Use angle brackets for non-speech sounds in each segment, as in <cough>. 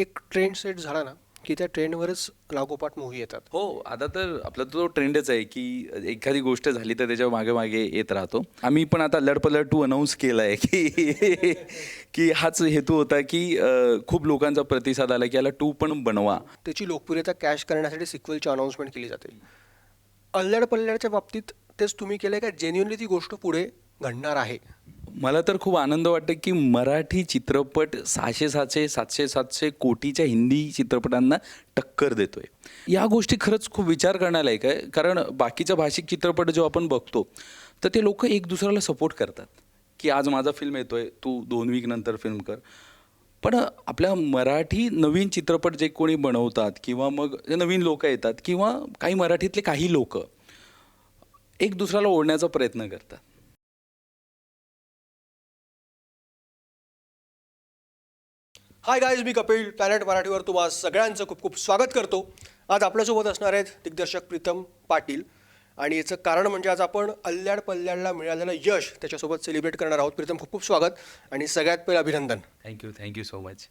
एक trend set झाला ना की त्या ट्रेंडवरच लागोपाठ मूव्ही येतात. हो आता तर आपला तो ट्रेंडच आहे की एखादी गोष्ट झाली तर त्याच्यामागे मागे येत राहतो. आम्ही पण आता लडपलड टू अनाऊन्स केला आहे की <laughs> की हाच हेतू होता की खूप लोकांचा प्रतिसाद आला की याला टू पण बनवा. त्याची लोकप्रियता कॅश करण्यासाठी सिक्वलची अनाऊन्समेंट केली जाते. अल्लड पल्लडच्या बाबतीत तेच तुम्ही केलं का? जेन्युअनली ती गोष्ट पुढे घडणार आहे. मला तर खूप आनंद वाटतं की मराठी चित्रपट सहाशे सातशे सातशे सातशे कोटीच्या हिंदी चित्रपटांना टक्कर देतोय. या गोष्टी खरंच खूप विचार करण्यालायक आहे. कारण बाकीच्या भाषिक चित्रपट जो आपण बघतो तर ते लोक एक दुसऱ्याला सपोर्ट करतात. की आज माझा फिल्म येतोय तू दोन वीक नंतर फिल्म कर. पण आपल्या मराठी नवीन चित्रपट जे कोणी बनवतात किंवा मग जे नवीन लोक येतात किंवा काही मराठीतले काही लोक एक दुसऱ्याला ओढण्याचा प्रयत्न करतात. हाय गाईज मी कपिल प्लॅनेट मराठीवर तुम्हा सगळ्यांचं खूप खूप स्वागत करतो. आज आपल्यासोबत असणार आहेत दिग्दर्शक प्रीतम पाटील. आणि याचं कारण म्हणजे आज आपण अल्ल्याड पल्ल्याडला मिळालेलं यश त्याच्यासोबत सेलिब्रेट करणार आहोत. प्रीतम खूप खूप स्वागत आणि सगळ्यात पहिलं अभिनंदन. थँक्यू थँक्यू सो मच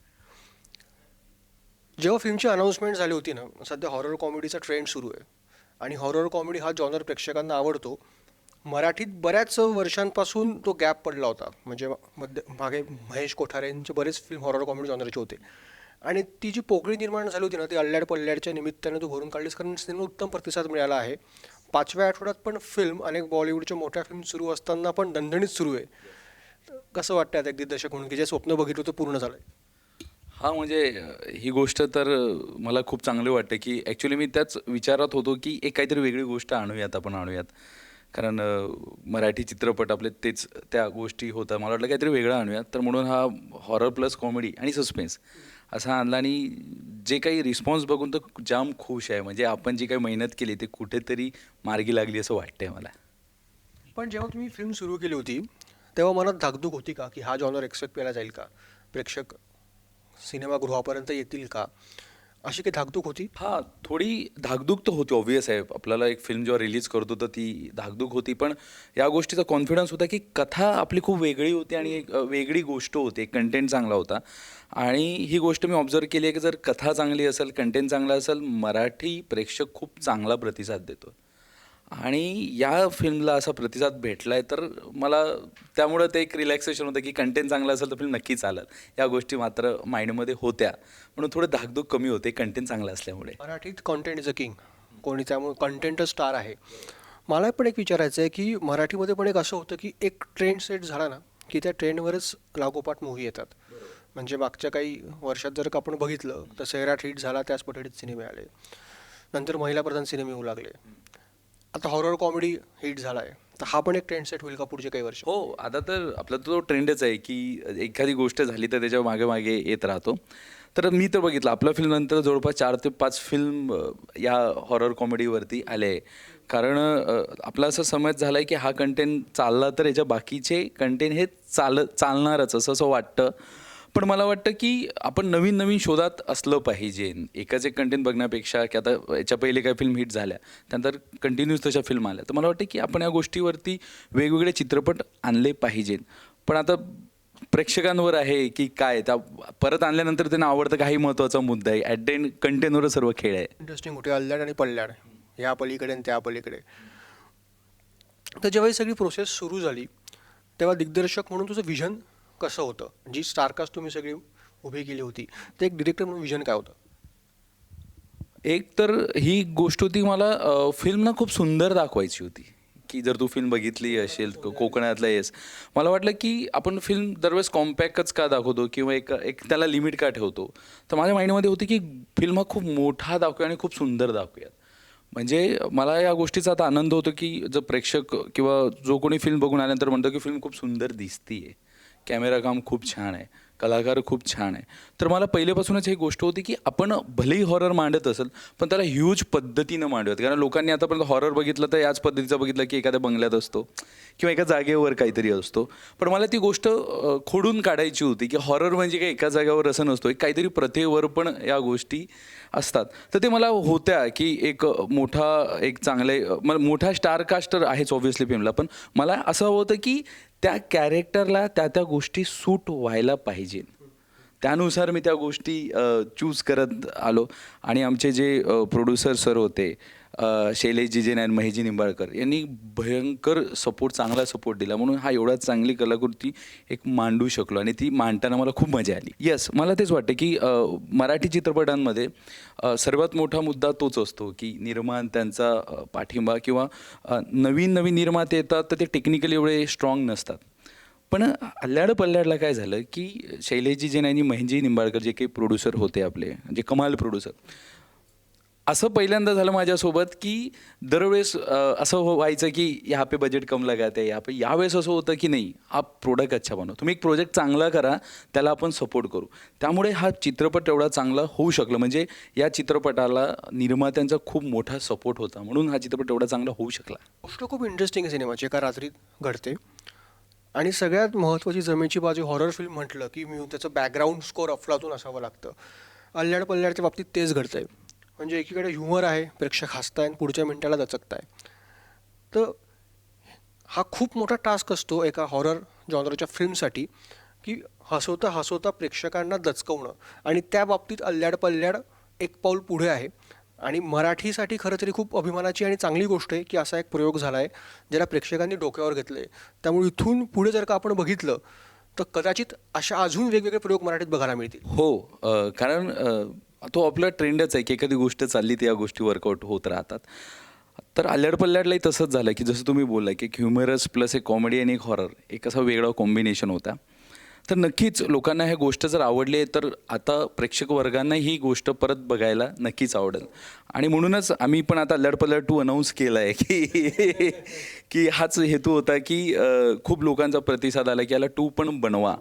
जेव्हा फिल्मची अनाऊन्समेंट झाली होती ना सध्या हॉरर कॉमेडीचा ट्रेंड सुरू आहे. आणि हॉरर कॉमेडी हा जॉनर प्रेक्षकांना आवडतो. मराठीत बऱ्याच वर्षांपासून तो गॅप पडला होता. म्हणजे मध्य मागे महेश कोठारेंचे बरेच फिल्म हॉरर कॉमेडी जॉनरचे होते. आणि ती जी पोकळी निर्माण झाली होती ना ती अल्ल्याड पल्ल्याडच्या निमित्ताने तू भरून काढलीस कारण सिनेमा उत्तम प्रतिसाद मिळाला आहे. पाचव्या आठवड्यात पण फिल्म अनेक बॉलिवूडच्या मोठ्या फिल्म सुरू असताना पण दणदणीत सुरू आहे. कसं वाटतं आता एक दिग्दर्शक म्हणून की जे स्वप्न बघितलं होतं पूर्ण झालं हा म्हणजे ही गोष्ट तर मला खूप चांगली वाटते की ॲक्च्युली मी त्याच विचारात होतो की एक काहीतरी वेगळी गोष्ट आणूयात आपण आणूयात. कारण मराठी चित्रपट आपले तेच त्या गोष्टी होत्या मला वाटलं काहीतरी वेगळं आणूयात. तर म्हणून हा हॉरर प्लस कॉमेडी आणि सस्पेन्स असा आणला आणि जे काही रिस्पॉन्स बघून तर जाम खुश आहे. म्हणजे आपण जी काही मेहनत केली ते कुठेतरी मार्गी लागली असं वाटतंय मला. पण जेव्हा तुम्ही फिल्म सुरू केली होती तेव्हा मनात धाकधूक होती का की हा जॉनर एक्सेप्ट केला जाईल का? प्रेक्षक सिनेमागृहापर्यंत येतील का? अशी काही धाकधूक होती? हा थोडी धाकधूक तर होती ऑब्वियस आहे. आपल्याला एक फिल्म जेव्हा रिलीज करतो तर ती धाकधूक होती. पण या गोष्टीचा कॉन्फिडन्स होता की कथा आपली खूप वेगळी होती आणि एक वेगळी गोष्ट होती. एक कंटेंट चांगला होता. आणि ही गोष्ट मी ऑब्झर्व केली आहे की जर कथा चांगली असेल कंटेंट चांगला असेल मराठी प्रेक्षक खूप चांगला प्रतिसाद देतो. आणि या फिल्मला असा प्रतिसाद भेटला आहे तर मला त्यामुळं ते एक रिलॅक्सेशन होतं की कंटेंट चांगला असेल तर फिल्म नक्की चालेल. या गोष्टी मात्र माइंडमध्ये होत्या. म्हणून थोडं धाकधूक कमी होते कंटेंट चांगला असल्यामुळे. मराठीत कॉन्टेंट इज अ किंग कोणी त्यामुळे कंटेंटच स्टार आहे. मला पण एक विचारायचं आहे की मराठीमध्ये पण एक असं होतं की एक ट्रेंड सेट झाला ना की त्या ट्रेंडवरच लागोपाठ मूव्ही येतात. म्हणजे मागच्या काही वर्षात जर का आपण बघितलं तर सैराट हिट झाला त्याच पद्धतीत सिनेमे आले. नंतर महिला प्रधान सिनेमे येऊ लागले. आता हॉरर कॉमेडी हिट झाला आहे तर हा पण एक ट्रेंड सेट होईल का पुढचे काही वर्ष? हो आता तर आपला तो ट्रेंडच आहे की एखादी गोष्ट झाली तर त्याच्यामागे मागे येत राहतो. तर मी तर बघितलं आपल्या फिल्मनंतर जवळपास चार ते पाच फिल्म या हॉरर कॉमेडीवरती आले आहे. कारण आपला असं समज झाला आहे की हा कंटेंट चालला तर याच्या बाकीचे कंटेंट हे चाल चालणारच असं असं वाटतं. पण मला वाटतं की आपण नवीन नवीन शोधात असलं पाहिजे. एकाच एक कंटेंट बघण्यापेक्षा की आता याच्या पहिले काय फिल्म हिट झाल्या त्यानंतर कंटिन्यूस तशा फिल्म आल्या. तर मला वाटतं की आपण या गोष्टीवरती वेगवेगळे चित्रपट आणले पाहिजेत पण आता प्रेक्षकांवर आहे की काय? त्या परत आणल्यानंतर त्यांना आवडतं काही महत्त्वाचा मुद्दा आहे. ॲट द एंड सर्व खेळ आहे. इंटरेस्टिंग कुठे अल्ल्याड आणि पल्ल्याड या पलीकडे आणि त्या पलीकडे. तर जेव्हा ही सगळी प्रोसेस सुरू झाली तेव्हा दिग्दर्शक म्हणून तुझं विजन कसं होतं? जी स्टारकास्ट तुम्ही सगळी उभी केली होती ते एक डिरेक्टर म्हणून विजन काय होतं? एक तर ही गोष्ट होती मला फिल्म ना खूप सुंदर दाखवायची होती. की जर तू फिल्म बघितली असेल कोकणातला येस मला वाटलं की आपण फिल्म दरवेळेस कॉम्पॅक्टच का दाखवतो? किंवा एक एक त्याला लिमिट का ठेवतो? तर माझ्या माइंडमध्ये होती की फिल्म हा खूप मोठा दाखवूया आणि खूप सुंदर दाखवूयात. म्हणजे मला या गोष्टीचा आता आनंद होतो की जर प्रेक्षक किंवा जो कोणी फिल्म बघून आल्यानंतर म्हणतो की फिल्म खूप सुंदर दिसतीये. कॅमेरा काम खूप छान आहे कलाकार खूप छान आहे. तर मला पहिल्यापासूनच ही गोष्ट होती की आपण भलेही हॉरर मांडत असेल पण त्याला ह्यूज पद्धतीनं मांडूयात. कारण लोकांनी आतापर्यंत हॉरर बघितलं तर याच पद्धतीचं बघितलं की एखाद्या बंगल्यात असतो. किंवा एका जागेवर काहीतरी असतो. पण मला ती गोष्ट खोडून काढायची होती की हॉरर म्हणजे काही एका जागेवर असं नसतो एक काहीतरी प्रथेवर पण या गोष्टी असतात. तर ते मला होत्या की एक मोठा एक चांगले मला मोठा स्टारकास्टर आहेच ऑब्व्हियसली फिल्मला. पण मला असं होतं की त्या कॅरेक्टरला त्या त्या गोष्टी सूट व्हायला पाहिजे. त्यानुसार मी त्या गोष्टी चूज करत आलो. आणि आमचे जे प्रोड्युसर सर होते अ, शैलेशजी जैन आणि महेजी निंबाळकर यांनी भयंकर सपोर्ट चांगला सपोर्ट दिला. म्हणून हा एवढा चांगली कलाकृती एक मांडू शकलो आणि ती मांडताना मला खूप मजा आली. येस मला तेच वाटतं की मराठी चित्रपटांमध्ये सर्वात मोठा मुद्दा तोच असतो की निर्माण त्यांचा पाठिंबा किंवा नवीन नवीन निर्माते येतात तर ते टेक्निकली एवढे स्ट्रॉंग नसतात. पण अल्ल्याड पल्ल्याडला काय झालं की शैलेशजी जैन आणि महेंजी निंबाळकर जे काही प्रोड्युसर होते आपले जे कमाल प्रोड्युसर असं पहिल्यांदा झालं माझ्यासोबत की दरवेळेस असं हो- व्हायचं की ह्या पे बजेट कम लगाते ह्या पे यावेळेस असं होतं की नाही हा प्रोडक्ट अच्छा बनव. तुम्ही एक प्रोजेक्ट चांगला करा त्याला आपण सपोर्ट करू. त्यामुळे हा चित्रपट एवढा चांगला होऊ शकला. म्हणजे या चित्रपटाला निर्मात्यांचा खूप मोठा सपोर्ट होता. म्हणून हा चित्रपट एवढा चांगला होऊ शकला. गोष्ट खूप इंटरेस्टिंग आहे सिनेमाची. एका रात्रीत घडते. आणि सगळ्यात महत्त्वाची जमेची बाजू हॉरर फिल्म म्हटलं की मी त्याचं बॅकग्राऊंड स्कोअर अफलातून असावं लागतं. अल्ल्याड पल्ल्याडच्या बाबतीत तेच घडतंय. म्हणजे एकीकडे ह्युमर आहे प्रेक्षक हसताय आणि पुढच्या मिनिटाला दचकताय तर हा खूप मोठा टास्क असतो एका हॉरर जॉनरच्या फिल्मसाठी की हसवता हसवता प्रेक्षकांना दचकवणं. आणि त्या बाबतीत अल्ल्याड पल्ल्याड एक पाऊल पुढे आहे. आणि मराठीसाठी खरं तरी खूप अभिमानाची आणि चांगली गोष्ट आहे की असा एक प्रयोग झाला आहे ज्याला प्रेक्षकांनी डोक्यावर घेतलं आहे त्यामुळे इथून पुढे जर का आपण बघितलं तर कदाचित अशा अजून वेगवेगळे प्रयोग मराठीत बघायला मिळतील. हो कारण तो आपला ट्रेंडच आहे की एखादी गोष्ट चालली तर या गोष्टी वर्कआउट होत राहतात. तर आल्याड पल्ल्याडलाही तसंच झालं की जसं तुम्ही बोललाय की ह्युमरस प्लस एक कॉमेडी आणि एक हॉरर एक असा वेगळा कॉम्बिनेशन होता. तर नक्कीच लोकांना ह्या गोष्ट जर आवडली आहे तर आता प्रेक्षक वर्गांना ही गोष्ट परत बघायला नक्कीच आवडेल. आणि म्हणूनच आम्ही पण आता लडपलड टू अनाऊन्स केला आहे की की हाच हेतू होता की खूप लोकांचा प्रतिसाद आला की याला टू पण बनवा.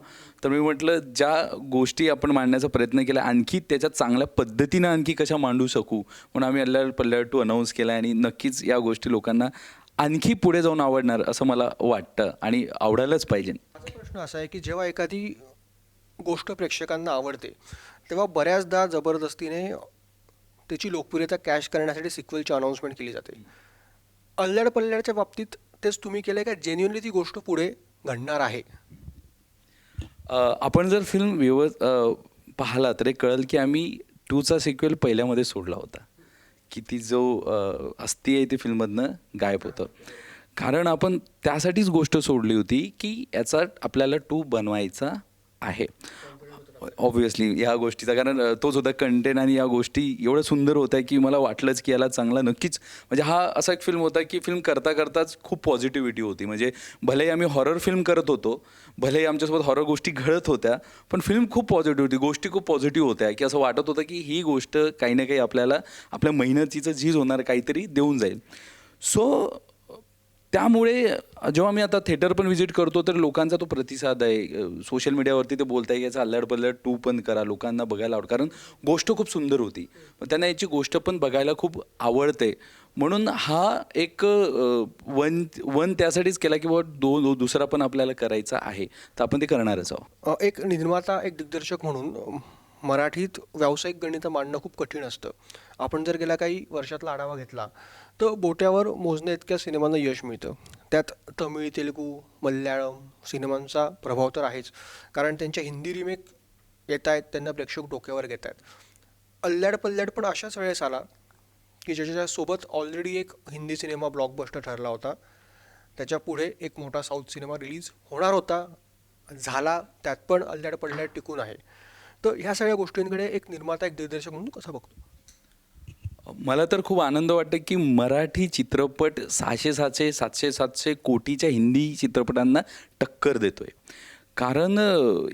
तर मी म्हटलं ज्या गोष्टी आपण मांडण्याचा प्रयत्न केला आणखी त्याच्यात चांगल्या पद्धतीनं आणखी कशा मांडू शकू? म्हणून आम्ही अल्लाड पल्ल्याड टू अनाऊन्स केला आणि नक्कीच या गोष्टी लोकांना आणखी पुढे जाऊन आवडणार असं मला वाटतं आणि आवडायलाच पाहिजे. प्रश्न असा आहे की जेव्हा एखादी गोष्ट प्रेक्षकांना आवडते तेव्हा बऱ्याचदा जबरदस्तीने त्याची लोकप्रियता कॅश करण्यासाठी सिक्वेलची अनाऊन्समेंट केली जाते. अल्लड पल्ल्याडच्या बाबतीत तेच तुम्ही केलं का? जेन्युनली ती गोष्ट पुढे घडणार आहे? आपण जर फिल्म व्यव पाहिला तर एक कळेल की आम्ही टूचा सिक्वेल पहिल्यामध्ये सोडला होता. की ती जो अस्थि आहे ती फिल्ममधनं गायब होतं. कारण आपण त्यासाठीच गोष्ट सोडली होती की याचा आपल्याला टू बनवायचा आहे. ऑब्विसली या गोष्टीचा कारण तोच होता कंटेंट आणि या गोष्टी एवढं सुंदर होत्या की मला वाटलंच की याला चांगला नक्कीच म्हणजे हा असा एक फिल्म होता की फिल्म करता करताच खूप पॉझिटिव्हिटी होती. म्हणजे भलेही आम्ही हॉरर फिल्म करत होतो भलेही आमच्यासोबत हॉरर गोष्टी घडत होत्या पण फिल्म खूप पॉझिटिव्ह होती. गोष्टी खूप पॉझिटिव्ह होत्या की असं वाटत होतं की ही गोष्ट काही ना काही आपल्याला आपल्या मेहनतीचं झीज होणार काहीतरी देऊन जाईल. सो त्यामुळे जेव्हा मी आता थिएटर पण व्हिजिट करतो तर लोकांचा तो प्रतिसाद आहे. सोशल मीडियावरती ते बोलत आहे की याचा अल्लड पल्लड टू पण करा लोकांना बघायला आवड कारण गोष्ट खूप सुंदर होती. त्यांना याची गोष्ट पण बघायला खूप आवडते. म्हणून हा एक वन वन त्यासाठीच केला की बाबा दो दो- दुसरा पण आपल्याला करायचा आहे. तर आपण ते करणारच आहोत. एक निर्माता एक दिग्दर्शक म्हणून मराठीत व्यावसायिक गणित मांडणं खूप कठीण असतं. आपण जर गेल्या काही वर्षातला आढावा घेतला तर बोट्यावर मोजण्या इतक्या सिनेमांना यश मिळतं. त्यात तमिळ तेलुगू मल्याळम सिनेमांचा प्रभाव तर आहेच. कारण त्यांच्या हिंदी रिमेक येत आहेत त्यांना प्रेक्षक डोक्यावर घेत आहेत अल्ल्याड पल्ल्याड पण अशाच वेळेस आला की ज्याच्यासोबत ऑलरेडी एक हिंदी सिनेमा ब्लॉकबस्टर ठरला होता. त्याच्या पुढे एक मोठा साऊथ सिनेमा रिलीज होणार होता. झाला त्यात पण अल्ल्याड पल्ल्याड टिकून आहे. तर ह्या सगळ्या गोष्टींकडे एक निर्माता एक दिग्दर्शक म्हणून कसा बघतो? मला तर खूप आनंद वाटतं की मराठी चित्रपट सहाशे सातशे सातशे सातशे कोटीच्या हिंदी चित्रपटांना टक्कर देतोय. कारण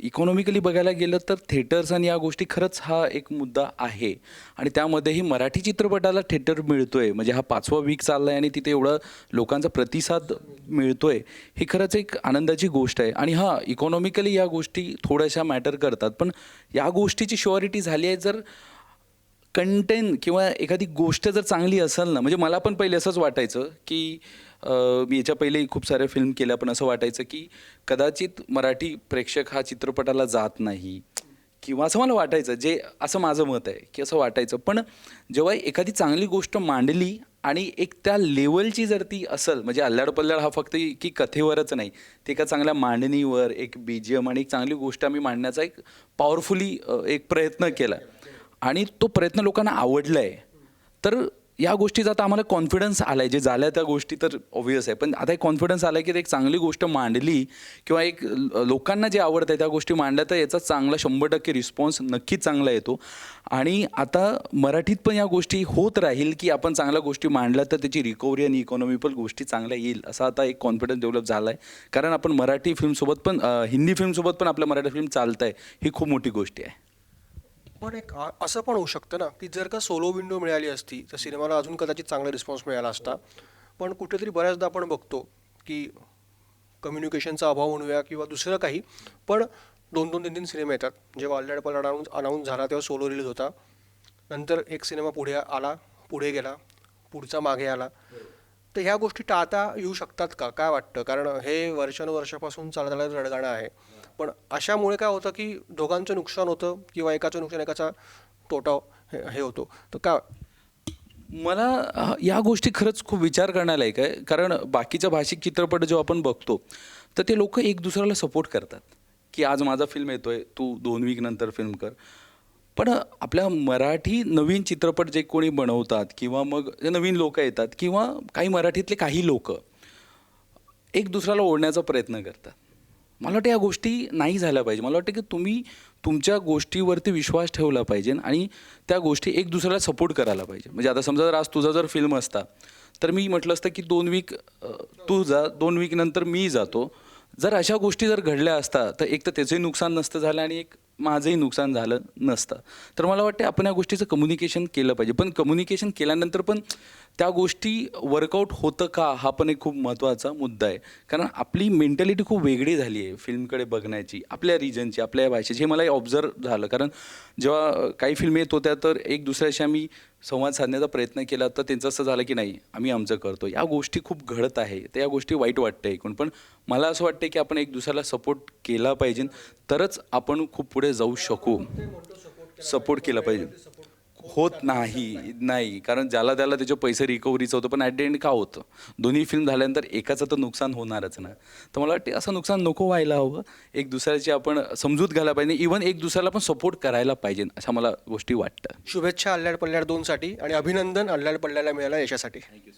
इकॉनॉमिकली बघायला गेलं तर थिएटर्स आणि या गोष्टी खरंच हा एक मुद्दा आहे. आणि त्यामध्येही मराठी चित्रपटाला थिएटर मिळतोय. म्हणजे हा पाचवा वीक चालला आहे आणि तिथे एवढा लोकांचा प्रतिसाद मिळतोय ही खरंच एक आनंदाची गोष्ट आहे. आणि हां इकॉनॉमिकली या गोष्टी थोड्याशा मॅटर करतात. पण या गोष्टीची शुअरिटी झाली आहे जर कंटेन किंवा एखादी गोष्ट जर चांगली असेल ना म्हणजे मला पण पहिले असंच वाटायचं की मी याच्या पहिले खूप साऱ्या फिल्म केल्या पण असं वाटायचं की कदाचित मराठी प्रेक्षक हा चित्रपटाला जात नाही. किंवा असं मला वाटायचं जे असं माझं मत आहे की असं वाटायचं. पण जेव्हा एखादी चांगली गोष्ट मांडली आणि एक त्या लेवलची जर ती असेल म्हणजे अल्लाड पल्ल्याड हा फक्त की कथेवरच नाही ते एका चांगल्या मांडणीवर एक बी जी एम आणि एक चांगली गोष्ट आम्ही मांडण्याचा एक पॉवरफुली एक प्रयत्न केला. आणि तो प्रयत्न लोकांना आवडला आहे तर या गोष्टीचा आता आम्हाला कॉन्फिडन्स आला आहे जे झाल्या त्या गोष्टी तर ऑब्वियस आहे पण आता एक कॉन्फिडन्स आला आहे की एक चांगली गोष्ट मांडली किंवा एक लोकांना जे आवडतं आहे त्या गोष्टी मांडल्या तर याचा चांगला शंभर टक्के रिस्पॉन्स नक्कीच चांगला येतो. आणि आता मराठीत पण या गोष्टी होत राहील की आपण चांगल्या गोष्टी मांडल्या तर त्याची रिकव्हरी आणि इकॉनॉमी पण गोष्टी चांगल्या येईल असा आता एक कॉन्फिडन्स डेव्हलप झाला आहे कारण आपण मराठी फिल्मसोबत पण हिंदी फिल्मसोबत पण आपल्या मराठी फिल्म चालत आहे ही खूप मोठी गोष्ट आहे. पण एक असं पण होऊ शकतं ना की जर का सोलो विंडो मिळाली असती तर सिनेमाला अजून कदाचित चांगला रिस्पॉन्स मिळाला असता. पण कुठेतरी बऱ्याचदा आपण बघतो की कम्युनिकेशनचा अभाव म्हणूया किंवा दुसरं काही. पण दोन दोन तीन तीन सिनेमे येतात. जेव्हा अल्ल्याड पल्ल्याड अनाऊन्स अनाऊन्स झाला तेव्हा सोलो रिलीज होता. नंतर एक सिनेमा पुढे आला पुढे गेला पुढचा मागे आला. तर ह्या गोष्टी टाळता येऊ शकतात का? काय वाटतं? कारण हे वर्षानुवर्षापासून चालणारं रडगाणं आहे. पण अशामुळे काय होतं की दोघांचं नुकसान होतं किंवा एकाचं नुकसान एकाचा तोटा हे हे होतो. तर का मला या गोष्टी खरंच खूप विचार करण्यालायक आहे. कारण बाकीच्या भाषिक चित्रपट जो आपण बघतो तर ते लोक एक दुसऱ्याला सपोर्ट करतात. की आज माझा फिल्म येतो आहे तू दोन वीक नंतर फिल्म कर. पण आपल्या मराठी नवीन चित्रपट जे कोणी बनवतात किंवा मग जे नवीन लोक येतात किंवा काही मराठीतले काही लोक एक दुसऱ्याला ओढण्याचा प्रयत्न करतात. मला वाटतं या गोष्टी नाही झाल्या पाहिजे. मला वाटतं की तुम्ही तुमच्या गोष्टीवरती विश्वास ठेवला पाहिजे आणि त्या गोष्टी एक दुसऱ्याला सपोर्ट करायला पाहिजे. म्हणजे आता समजा जर आज तुझा जर फिल्म असता तर मी म्हटलं असतं की दोन वीक तू जा दोन वीक नंतर मी जातो. जर अशा गोष्टी जर घडल्या असता तर एक तर त्याचंही नुकसान नसतं झालं आणि एक माझंही नुकसान झालं नसतं. तर मला वाटते आपण या गोष्टीचं कम्युनिकेशन केलं पाहिजे. पण कम्युनिकेशन केल्यानंतर पण त्या गोष्टी वर्कआउट होतं का हा पण एक खूप महत्त्वाचा मुद्दा आहे. कारण आपली मेंटॅलिटी खूप वेगळी झाली आहे फिल्मकडे बघण्याची आपल्या रिजनची आपल्या भाषेची. हे मला ऑब्झर्व झालं. कारण जेव्हा काही फिल्म येत होत्या तर एक दुसऱ्याशी आम्ही संवाद साधण्याचा प्रयत्न केला तर त्यांचं असं झालं की नाही आम्ही आमचं करतो या गोष्टी खूप घडत आहे. तर या गोष्टी वाईट वाटतं एकूण. पण मला असं वाटतं की आपण एक दुसऱ्याला सपोर्ट केला पाहिजे. तरच आपण खूप पुढे जाऊ शकू. सपोर्ट केला पाहिजे. होत नाही नाही. कारण ज्याला त्याला त्याचे पैसे रिकव्हरीचं होतं पण ॲट द एंड का होतं? दोन्ही फिल्म झाल्यानंतर एकाचं तर नुकसान होणारच ना. तर मला वाटते असं नुकसान नको व्हायला हवं. एक दुसऱ्याची आपण समजूत घ्यायला पाहिजे. इवन एक दुसऱ्याला पण सपोर्ट करायला पाहिजे अशा मला गोष्टी वाटतं. शुभेच्छा अल्ल्याड पल्ल्याड दोनसाठी आणि अभिनंदन अल्ल्याड पल्ल्याला मिळाल्या यशासाठी थँक्यू